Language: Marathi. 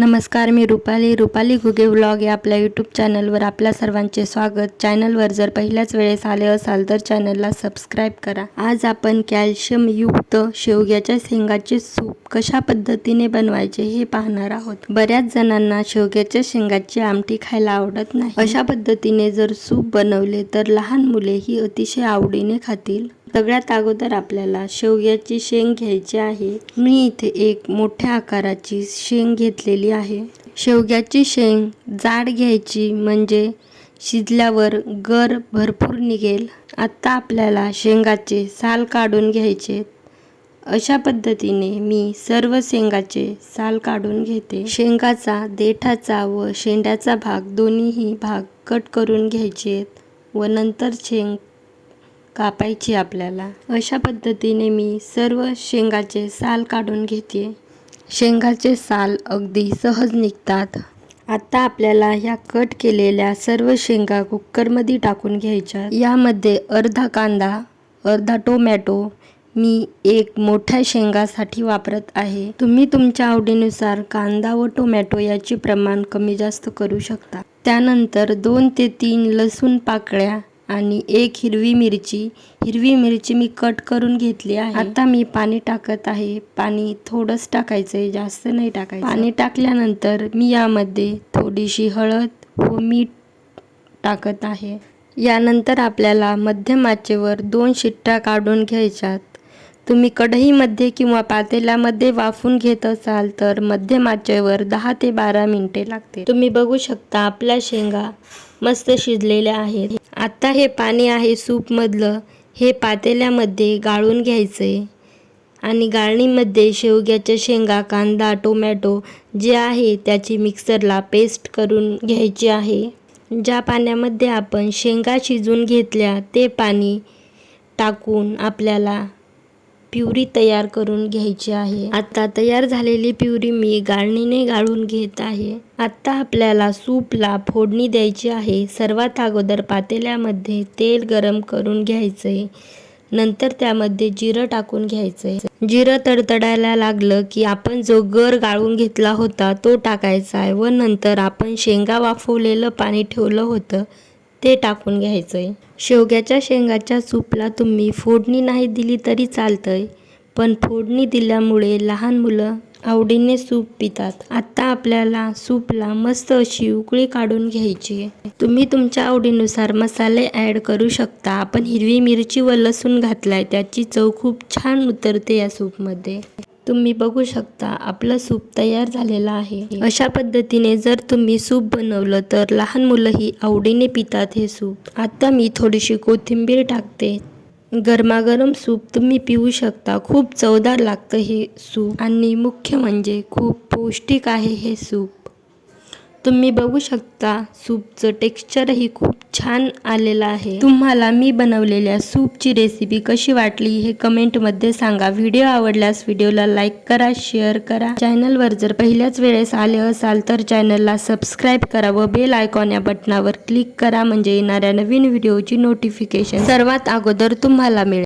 नमस्कार मी रुपाली. रुपाली घुगे व्लॉग या आपल्या यूट्यूब चॅनलवर आपल्या सर्वांचे स्वागत. चॅनलवर जर पहिल्याच वेळेस आले असाल तर चॅनलला सबस्क्राईब करा. आज आपण कॅल्शियमयुक्त शेवग्याच्या शेंगाचे सूप कशा पद्धतीने बनवायचे हे पाहणार आहोत. बऱ्याच जणांना शेवग्याच्या शेंगाची आमटी खायला आवडत नाही. अशा पद्धतीने जर सूप बनवले तर लहान मुले ही अतिशय आवडीने खातील. सगळ्यात अगोदर आपल्याला शेवग्याची शेंग घ्यायची आहे. मी इथे एक मोठ्या आकाराची शेंग घेतलेली आहे. शेवग्याची शेंग जाड घ्यायची म्हणजे शिजल्यावर गर भरपूर निघेल. आत्ता आपल्याला शेंगाचे साल काढून घ्यायचे अशा पद्धतीने मी सर्व शेंगाचे साल काढून घेते. शेंगाचा देठाचा व शेंड्याचा भाग दोन्हीही भाग कट करून घ्यायचे व नंतर शेंग कापायची आपल्याला. अशा पद्धतीने मी सर्व शेंगाचे साल काढून घेते. शेंगाचे साल अगदी सहज निघतात. आता आपल्याला ह्या कट केलेल्या सर्व शेंगा कुकरमध्ये टाकून घ्यायच्या. यामध्ये अर्धा कांदा अर्धा टोमॅटो मी एक मोठ्या शेंगासाठी वापरत आहे. तुम्ही तुमच्या आवडीनुसार कांदा व टोमॅटो याचे प्रमाण कमी जास्त करू शकता. त्यानंतर दोन ते तीन लसूण पाकळ्या आणि एक हिरवी मिरची. हिरवी मिरची मी कट करून घेतली आहे. आता मी पाणी टाकत आहे. पाणी थोडंच टाकायचं आहे जास्त नाही टाकायचं. पाणी टाकल्यानंतर मी यामध्ये थोडीशी हळद व मीठ टाकत आहे. यानंतर आपल्याला मध्यम आचेवर दोन शिट्ट्या काढून घ्यायच्यात. तुम्ही कढईमध्ये किंवा पातेल्यामध्ये वाफून घेत असाल तर मध्यम आचेवर दहा ते बारा मिनिटे लागते तुम्ही बघू शकता आपल्या शेंगा मस्त शिजलेल्या आहेत. आत्ता हे पाणी आहे सूपमधलं. हे पातेल्यामध्ये गाळून घ्यायचं. आहे आणि गाळणीमध्ये शेवग्याच्या शेंगा कांदा टोमॅटो जे आहे त्याची मिक्सरला पेस्ट करून घ्यायची आहे. ज्या पाण्यामध्ये आपण शेंगा शिजून घेतल्या ते पाणी टाकून आपल्याला प्युरी तयार करून घ्यायची आहे. आता तयार झालेली प्युरी मी गाळणीने गाळून घेत आहे. आता आपल्याला सूपला फोडणी द्यायची आहे. सर्वात अगोदर पातेल्यामध्ये तेल गरम करून घ्यायचंय नंतर त्यामध्ये जिरं टाकून घ्यायचंय जिरं तडतडायला लागलं की आपण जो गर गाळून घेतला होता तो टाकायचा आहे व नंतर आपण शेंगा वाफवलेलं पाणी ठेवलं होतं. ते टाकून घ्यायचं आहे शेवग्याच्या शेंगाच्या सूपला तुम्ही फोडणी नाही दिली तरी चालतंय पण फोडणी दिल्यामुळे लहान मुलं आवडीने सूप पितात. आत्ता आपल्याला सूपला मस्त अशी उकळी काढून घ्यायची तुम्ही तुमच्या आवडीनुसार मसाले ॲड करू शकता. आपण हिरवी मिरची व लसूण घातलाय त्याची चव खूप छान उतरते या सूपमध्ये. तुम्ही बघू शकता आपलं सूप तयार झालेलं आहे. अशा पद्धतीने जर तुम्ही सूप बनवलं तर लहान मुलंही आवडीने पितात हे सूप. आता मी थोडीशी कोथिंबीर टाकते. गरमागरम सूप तुम्ही पिऊ शकता. खूप चवदार लागतं हे सूप. आणि मुख्य म्हणजे खूप पौष्टिक आहे हे सूप. तुम्ही बघू शकता सूपचं टेक्स्चरही खूप छान आलेलं आहे. तुम्हाला मी बनवलेल्या सूपची रेसिपी कशी वाटली हे कमेंटमध्ये सांगा. व्हिडिओ आवडल्यास व्हिडिओला लाईक करा शेअर करा. चॅनलवर जर पहिल्याच वेळेस आले असाल तर चॅनलला सबस्क्राईब करा व बेल आयकॉन या बटनावर क्लिक करा. म्हणजे येणाऱ्या नवीन व्हिडिओची नोटिफिकेशन सर्वात अगोदर तुम्हाला मिळेल.